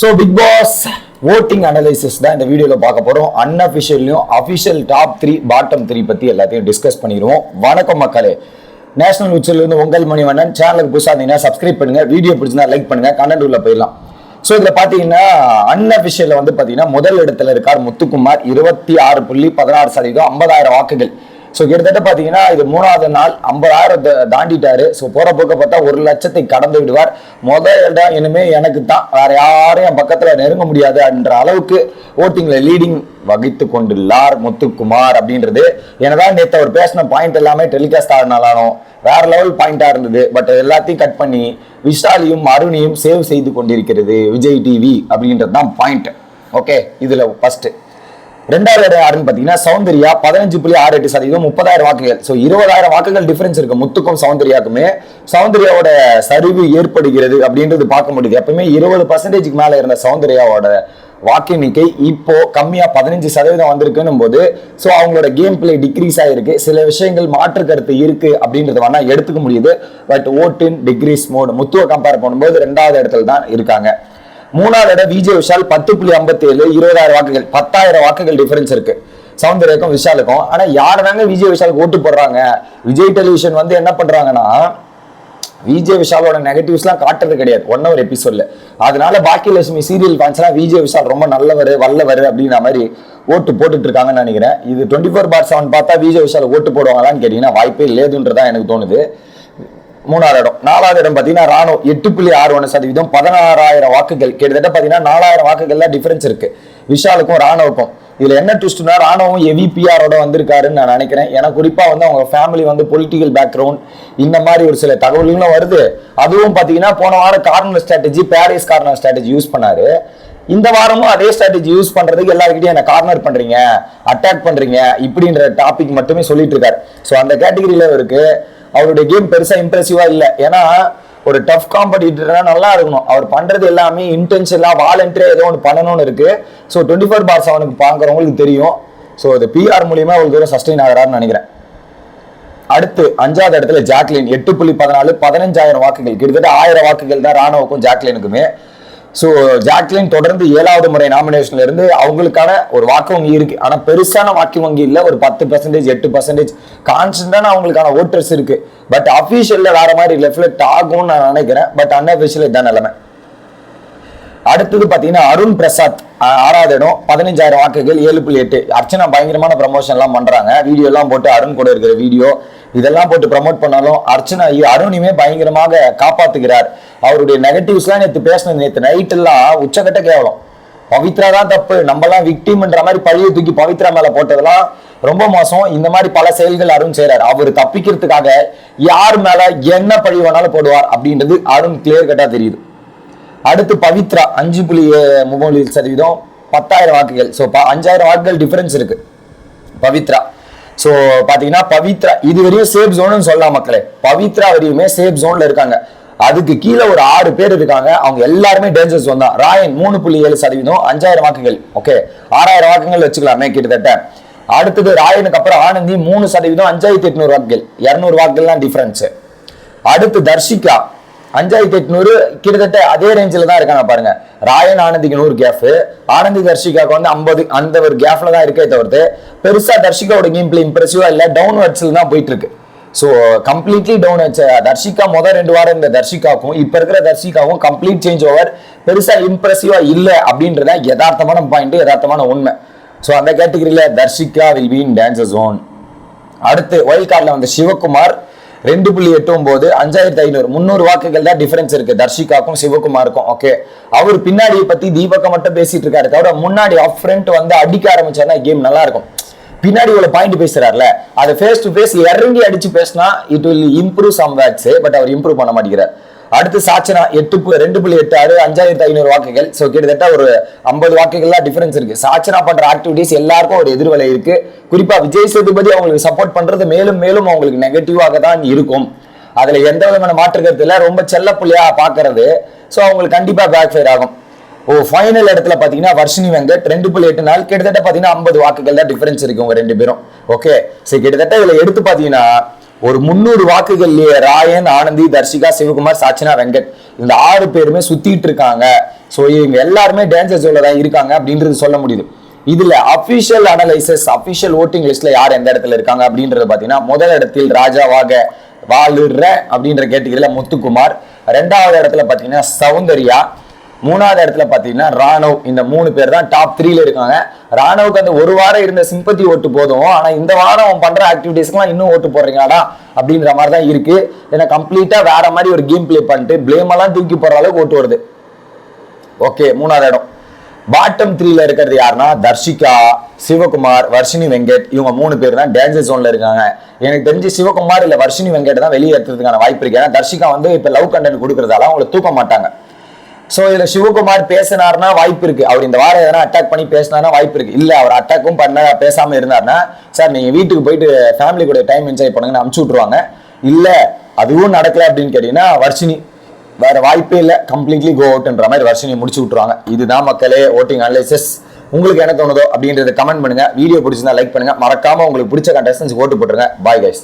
So Bigg Boss voting analysis தான் இந்த வீடியோவில் பார்க்க போகிறோம் அன்அஃபிஷியல்லையும் official top three bottom three பற்றி எல்லாத்தையும் டிஸ்கஸ் பண்ணிடுவோம். வணக்கம் மக்களே. நேஷனல் உச்சிலிருந்து உங்கள் மணிவண்ணன் சேனலுக்கு புதுசாக இருந்தீங்கன்னா சப்ஸ்கிரைப் பண்ணுங்கள் வீடியோ பிடிச்சிருந்தா லைக் பண்ணுங்கள் கண்டென்ட் உள்ள போயிடலாம். ஸோ இதில் பார்த்தீங்கன்னா அன்அஃபிஷியலில் வந்து பார்த்தீங்கன்னா முதல் இடத்துல இருக்கார் முத்துக்குமார். இருபத்தி ஆறு புள்ளி பதினாறு சதவீதம் ஐம்பதாயிரம் வாக்குகள். ஸோ கிட்டத்தட்ட பார்த்தீங்கன்னா இது மூணாவது நாள் ஐம்பதாயிரம் தாண்டிட்டாரு. ஸோ போகிற போக்க பார்த்தா ஒரு லட்சத்தை கடந்து விடுவார். முதல் இடம் இனிமே எனக்கு தான் வேற யாரும் என் பக்கத்தில் நெருங்க முடியாது என்ற அளவுக்கு ஓட்டிங்கில் லீடிங் வகித்து கொண்டுள்ளார் முத்துக்குமார் அப்படின்றது. என்னதான் நேற்று அவர் பேசின பாயிண்ட் எல்லாமே டெலிகாஸ்ட் ஆகினாலும் வேற லெவல் பாயிண்டாக இருந்தது. பட் எல்லாத்தையும் கட் பண்ணி விஷாலியும் அருணையும் சேவ் செய்து கொண்டிருக்கிறது விஜய் டிவி அப்படின்றது தான் பாயிண்ட் ஓகே இதில் ஃபஸ்ட்டு ரெண்டாவது இடம் யாருன்னு பாத்தீங்கன்னா சௌந்தர்யா பதினஞ்சு புள்ளி ஆறு எட்டு சதவீதம் முப்பதாயிரம் வாக்குகள். ஸோ இருபதாயிரம் வாக்குகள் டிஃபரன்ஸ் இருக்கு. முத்துக்கும் சௌந்தர்யாக்குமே. சௌந்தர்யாவோட சரிவு ஏற்படுகிறது அப்படின்றது பார்க்க முடியுது. எப்பவுமே இருபது பர்சன்டேஜ்க்கு மேல இருந்த சௌந்தர்யாவோட வாக்கு எண்ணிக்கை இப்போ கம்மியா பதினஞ்சு சதவீதம் வந்திருக்குன்னும் போது ஸோ அவங்களோட கேம் பிளே டிக்ரீஸ் ஆயிருக்கு. சில விஷயங்கள் மாற்று கருத்து இருக்கு அப்படின்றத வேணா எடுத்துக்க முடியுது. பட் ஓட்டின் டிக்ரீஸ் மோடு முத்துவை கம்பேர் பண்ணும்போது ரெண்டாவது இடத்துல தான் இருக்காங்க. மூணாவது இடம் விஜய் விஷால் பத்து புள்ளி ஐம்பத்தி ஏழு இருபதாயிரம் வாக்குகள். பத்தாயிரம் வாக்குகள் டிஃபரன்ஸ் இருக்கு. சௌந்தர்யாக்கும் விஷாலுக்கும். ஆனா யார் தாங்க விஜய் விஷாலுக்கு ஓட்டு போடுறாங்க? விஜய் டெலிவிஷன் வந்து என்ன பண்றாங்கன்னா விஜய் விஷாலோட நெகட்டிவ்ஸ்லாம் காட்டுறது கிடையாது. ஒன் ஹவர் எபிசோட்ல அதனால பாக்கியலட்சுமி சீரியல் ஃபேன்ஸ்லாம் விஜய் விஷால் ரொம்ப நல்லவர் வல்லவர் அப்படின்ற மாதிரி ஓட்டு போட்டுட்டு இருக்காங்கன்னு நினைக்கிறேன். இது டுவெண்ட்டி ஃபோர் பார் செவன் பார்த்தா விஜய் விஷால் ஓட்டு போடுவாங்களான்னு கேட்டீங்கன்னா வாய்ப்பே இல்லதுன்றதான் எனக்கு தோணுது. மூணாவது இடம். நாலாவது இடம் பார்த்தீங்கன்னா ராணுவம். எட்டு புள்ளி ஆறு ஒன்று சதவீதம். பதினாறாயிரம் வாக்குகள். கிட்டத்தட்ட பார்த்தீங்கன்னா நாலாயிரம் வாக்குகள்ல டிஃபரன்ஸ் இருக்கு. விஷாலுக்கும் ராணுவக்கும். இதுல என்ன ட்விஸ்ட்னா ராணுவம் எவி பிஆரோட வந்திருக்காருன்னு நான் நினைக்கிறேன். ஏன்னா குறிப்பா வந்து அவங்க ஃபேமிலி வந்து பொலிட்டிக்கல் பேக்ரவுண்ட் இந்த மாதிரி ஒரு சில தகவல்களும் வருது. அதுவும் பார்த்தீங்கன்னா போன வாரம் corner strategy Parry's corner strategy use பண்ணாரு. இந்த வாரமும் அதே ஸ்ட்ராட்டஜி யூஸ் பண்றதுக்கு எல்லாருக்கிட்டையும் என்ன கார்னர் பண்றீங்க அட்டாக் பண்றீங்க இப்படின்ற டாபிக் மட்டுமே சொல்லிட்டு இருக்காரு. ஸோ அந்த கேட்டகரியில இருக்கு. அவருடைய கேம் பெருசா இம்ப்ரெசிவா இல்லை. ஏன்னா ஒரு டஃப் காம்படிட்டர்னா நல்லா இருக்கணும். அவர் பண்றது எல்லாமே இன்டென்ஷனலா வாலண்டியரா ஏதோ ஒன்று பண்ணணும்னு இருக்கு. ஸோ டுவெண்ட்டி ஃபோர் பார்ஸ் அவனுக்கு பார்க்குறவங்களுக்கு தெரியும். ஸோ அது பிஆர் மூலியமா ஒரு தூரம் சஸ்டெயின் ஆகிறாருன்னு நினைக்கிறேன். அடுத்து அஞ்சாவது இடத்துல ஜாக்லின் எட்டு புள்ளி பதினாலு பதினஞ்சாயிரம் வாக்குகள். கிட்டத்தட்ட ஆயிரம் வாக்குகள் தான் ராணுவக்கும் ஜாக்லினுக்குமே ஸோ ஜாக்லின் தொடர்ந்து ஏழாவது முறை நாமினேஷன்ல இருந்து அவங்களுக்கான ஒரு வாக்கு வங்கி இருக்கு. ஆனால் பெருசான வாக்கு வங்கி இல்லை. ஒரு பத்து பர்சன்டேஜ் எட்டு பர்சன்டேஜ் கான்ஸ்டன்டான அவங்களுக்கான ஓட்டர்ஸ் இருக்கு. பட் அஃபீஷியல்ல வேற மாதிரி ரெஃப்ளெக்ட் ஆகும்னு நான் நினைக்கிறேன். பட் அன்அஃபிஷியல் இதான் நிலைமை. அடுத்தது பார்த்தீங்கன்னா அருண் பிரசாத் ஆறாவது இடம் பதினஞ்சாயிரம் வாக்குகள் ஏழு புள்ளி எட்டு. அர்ச்சனா பயங்கரமான ப்ரமோஷன்லாம் பண்ணுறாங்க வீடியோலாம் போட்டு அருண் கூட இருக்கிற வீடியோ. இதெல்லாம் போட்டு ப்ரமோட் பண்ணாலும் அர்ச்சனா ஐயோ, அருணுமே பயங்கரமாக காப்பாத்துகிறார். அவருடைய நெகட்டிவ்ஸ்லாம் நேற்று பேசினது நேற்று நைட் எல்லாம் உச்சக்கட்ட கேவலம். பவித்ரா தான் தப்பு நம்மலாம் விக்டிம்ன்ற மாதிரி பழியை தூக்கி பவித்ரா மேல போட்டதெல்லாம் ரொம்ப மோசம். இந்த மாதிரி பல செயல்கள் அருண் செய்கிறார் அவர் தப்பிக்கிறதுக்காக யார் மேல என்ன பழி வேணாலும் போடுவார் அப்படின்றது அருண் கிளியர் கட்டா தெரியுது. அடுத்து பவித்ரா அஞ்சு புள்ளி முகமொழி சதவீதம் பத்தாயிரம் வாக்குகள். ஸோ அஞ்சாயிரம் வாக்குகள் டிஃபரன்ஸ் இருக்கு. பவித்ரா. ஸோ பார்த்தீங்கன்னா பவித்ரா இது வரையும் சேஃப் ஜோன்னு சொல்லலாம் மக்களே. பவித்ரா வரையுமே சேஃப் ஜோன்ல இருக்காங்க. அதுக்கு கீழே ஒரு ஆறு பேர் இருக்காங்க. அவங்க எல்லாருமே டேஞ்சர் ஜோன் தான். ராயன் மூணு புள்ளி ஏழு சதவீதம் அஞ்சாயிரம் வாக்குகள். ஓகே ஆறாயிரம் வாக்குகள் வச்சுக்கலாமே கிட்டத்தட்ட. அடுத்தது ராயனுக்கு அப்புறம் ஆனந்தி மூணு சதவீதம் அஞ்சாயிரத்தி எட்நூறு வாக்குகள். இரநூறு வாக்குகள் தான் டிஃபரன்ஸ் அடுத்து தர்ஷிகா. அஞ்சாயிரத்தி எட்நூறு கிட்டத்தட்ட அதே ரேஞ்சில் தான் இருக்காங்க பாருங்க. ராயன் ஆனந்திக்கு நூறு கேஃப் ஆனந்தி தர்ஷிகாவுக்கு வந்து ஐம்பது அந்த ஒரு கேஃப்ல தான் இருக்கே தவிர்த்து பெருசா தர்ஷிகாவோட கேம் பிளே இம்ப்ரெசிவா இல்லை டவுன் வர்ட்ஸில் தான் போயிட்டு இருக்கு. ஸோ கம்ப்ளீட்லி டவுன் வச்ச தர்ஷிகா முதல் ரெண்டு வாரம் இந்த தர்ஷிகாவுக்கும் இப்போ இருக்கிற தர்ஷிகாவும் கம்ப்ளீட் சேஞ்ச் ஓவர் பெருசா இம்ப்ரெசிவா இல்லை அப்படின்றத யதார்த்தமான பாயிண்ட் யதார்த்தமான உண்மை. ஸோ அந்த கேட்டகரியில் Dharshika will be in dancer zone அடுத்து ஒயில் கார்டில் வந்த சிவகுமார். ரெண்டு புள்ளி எட்டு ஒன்பது அஞ்சாயிரத்தி ஐநூறு. முந்நூறு வாக்குகள் தான் டிஃபரன்ஸ் இருக்கு. தர்ஷிகாக்கும் சிவகுமாருக்கும். ஓகே அவர் பின்னாடியை பத்தி தீபக்கம் மட்டும் பேசிட்டு இருக்காரு தவிர முன்னாடி ஆஃப் ஃப்ரண்ட் வந்து அடிக்க ஆரம்பிச்சாருன்னா கேம் நல்லா இருக்கும் பின்னாடி இவ்வளவு பாயிண்ட் பேசுறாருல. அதை ஃபேஸ் டு ஃபேஸ் இறங்கி அடிச்சு பேசினா it will improve some votes but our improve பண்ண மாட்டேங்கிறார். அடுத்து சாச்சனா எட்டு ரெண்டு புள்ளி எட்டு ஆறு அஞ்சாயிரத்தி ஐநூறு வாக்குகள். ஸோ கிட்டத்தட்ட ஒரு ஐம்பது வாக்குகள்லாம் டிஃபரன்ஸ் இருக்கு. சாச்சனா பண்ற ஆக்டிவிட்டிஸ் எல்லாருக்கும் ஒரு எதிர்வலை இருக்கு. குறிப்பா விஜய் சேதுபதி அவங்களுக்கு சப்போர்ட் பண்றது மேலும் மேலும் அவங்களுக்கு நெகட்டிவாக தான் இருக்கும். அதுல எந்த விதமான மாற்று கருத்து இல்லை. ரொம்ப செல்ல புள்ளியா பாக்குறது. ஸோ அவங்களுக்கு கண்டிப்பா பேக் ஃபயர் ஆகும். ஓ ஃபைனல் இடத்துல பார்த்தீங்கன்னா வர்ஷினி வெங்கட் ரெண்டு புள்ளி எட்டு நாள். கிட்டத்தட்ட பார்த்தீங்கன்னா ஐம்பது வாக்குகள் தான் டிஃபரன்ஸ் இருக்கு உங்க ரெண்டு பேரும். ஓகே சரி கிட்டத்தட்ட இதில் எடுத்து பார்த்தீங்கன்னா ஒரு முந்நூறு வாக்குகள்லயே ராயன் ஆனந்தி தர்ஷிகா சிவகுமார் சாச்சினா வெங்கட். இந்த ஆறு பேருமே சுத்திட்டு இருக்காங்க. ஸோ இவங்க எல்லாருமே டேன்சர் ஜோன்ல தான் இருக்காங்க அப்படின்றது சொல்ல முடியுது. இதுல அபிஷியல் அனலைசஸ் அபிஷியல் ஓட்டிங் லிஸ்ட்ல யார் எந்த இடத்துல இருக்காங்க அப்படின்றது பாத்தீங்கன்னா முதல் இடத்தில் ராஜாவாக வாழுற அப்படின்ற கேட்டகரியில முத்துக்குமார். ரெண்டாவது இடத்துல பாத்தீங்கன்னா சௌந்தர்யா மூணாவது இடத்துல பார்த்தீங்கன்னா ராணவ். இந்த மூணு பேர் தான் டாப் த்ரீல இருக்காங்க. ராணவுக்கு அந்த ஒரு வாரம் இருந்த சிம்பத்தி ஓட்டு போதும். ஆனால் இந்த வாரம் அவன் பண்ற ஆக்டிவிட்டிஸ்க்குலாம் இன்னும் ஓட்டு போடுறீங்களாடா? அப்படின்ற மாதிரி தான் இருக்கு. ஏன்னா கம்ப்ளீட்டா வேற மாதிரி ஒரு கேம் ப்ளே பண்ணிட்டு பிளேம் எல்லாம் தூக்கி போடுற அளவுக்கு ஓட்டு வருது. ஓகே மூணாவது இடம். பாட்டம் த்ரீல இருக்கிறது யாருன்னா தர்ஷிகா சிவகுமார் வர்ஷினி வெங்கட். இவங்க மூணு பேர் தான் டேஞ்சர் ஜோன்ல இருக்காங்க. எனக்கு தெரிஞ்சு சிவகுமார் இல்ல வர்ஷினி வெங்கட் தான் வெளியே எடுத்துறதுக்கான வாய்ப்பு இருக்கு. ஏன்னா தர்ஷிகா வந்து இப்ப லவ் கண்டென்ட் கொடுக்கறதால அவங்களை தூக்க மாட்டாங்க. ஸோ இதில் சிவகுமார் பேசினார்னா வாய்ப்பு இருக்கு. அவர் இந்த வாரம் எதனா அட்டாக் பண்ணி பேசினார்னா வாய்ப்பு இருக்கு. இல்லை அவர் அட்டாக்கும் பண்ண பேசாமல் இருந்தாருன்னா சார் நீங்கள் வீட்டுக்கு போயிட்டு ஃபேமிலி கூட டைம் என்ஜாய் பண்ணுங்கன்னு அமுச்சு விட்டுருவாங்க. இல்லை அதுவும் நடக்கல அப்படின்னு கேட்டிங்கன்னா வர்ஷினி வேற வாய்ப்பே இல்லை. கம்ப்ளீட்லி கோ அவுட்ன்ற மாதிரி வர்ஷினியை முடிச்சு விட்ருவாங்க இதுதான் மக்களே ஓட்டிங் அனலைசஸ் உங்களுக்கு என்ன தோணுதோ அப்படின்றத கமெண்ட் பண்ணுங்க. வீடியோ பிடிச்சிருந்தா லைக் பண்ணுங்க. மறக்காம உங்களுக்கு பிடிச்ச கண்டஸ்டன்ஸ் ஓட்டு போட்டுருங்க. Bye guys